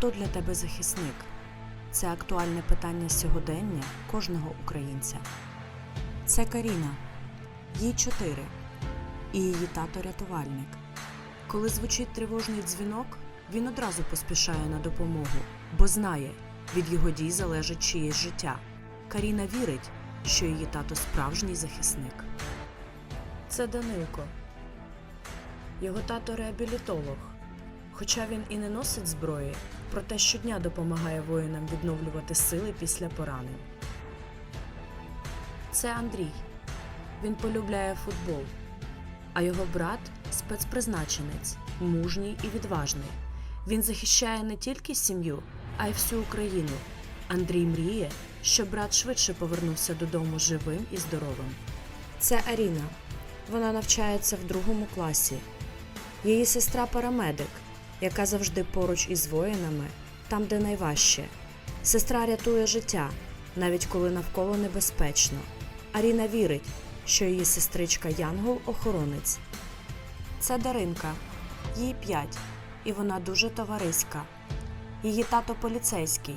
Хто для тебе захисник? Це актуальне питання сьогодення кожного українця. Це Каріна, їй чотири, і її тато рятувальник. Коли звучить тривожний дзвінок, він одразу поспішає на допомогу, бо знає, від його дій залежить чиєсь життя. Каріна вірить, що її тато справжній захисник. Це Данилко. Його тато реабілітолог. Хоча він і не носить зброї, проте щодня допомагає воїнам відновлювати сили після поранень. Це Андрій. Він полюбляє футбол, а його брат спецпризначенець, мужній і відважний. Він захищає не тільки сім'ю, а й всю Україну. Андрій мріє, щоб брат швидше повернувся додому живим і здоровим. Це Аріна. Вона навчається в другому класі. Її сестра парамедик, яка завжди поруч із воїнами, там, де найважче. Сестра рятує життя, навіть коли навколо небезпечно. Аріна вірить, що її сестричка Янгол охоронець. Це Даринка, їй п'ять, і вона дуже товариська. Її тато поліцейський,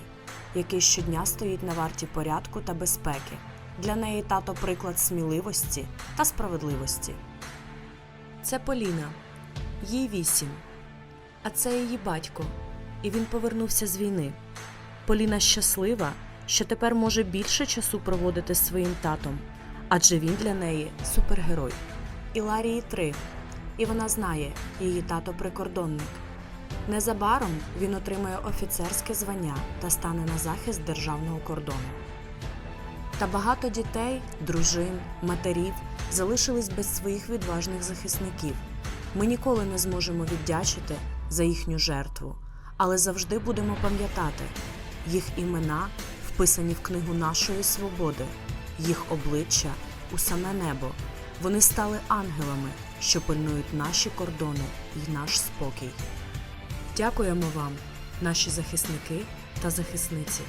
який щодня стоїть на варті порядку та безпеки. Для неї тато приклад сміливості та справедливості. Це Поліна, їй вісім. А це її батько, і він повернувся з війни. Поліна щаслива, що тепер може більше часу проводити з своїм татом, адже він для неї супергерой. І Ларії три, і вона знає, її тато прикордонник. Незабаром він отримає офіцерське звання та стане на захист державного кордону. Та багато дітей, дружин, матерів залишились без своїх відважних захисників. Ми ніколи не зможемо віддячити за їхню жертву, але завжди будемо пам'ятати їх імена вписані в книгу нашої свободи, їх обличчя у саме небо. Вони стали ангелами, що пильнують наші кордони і наш спокій. Дякуємо вам, наші захисники та захисниці.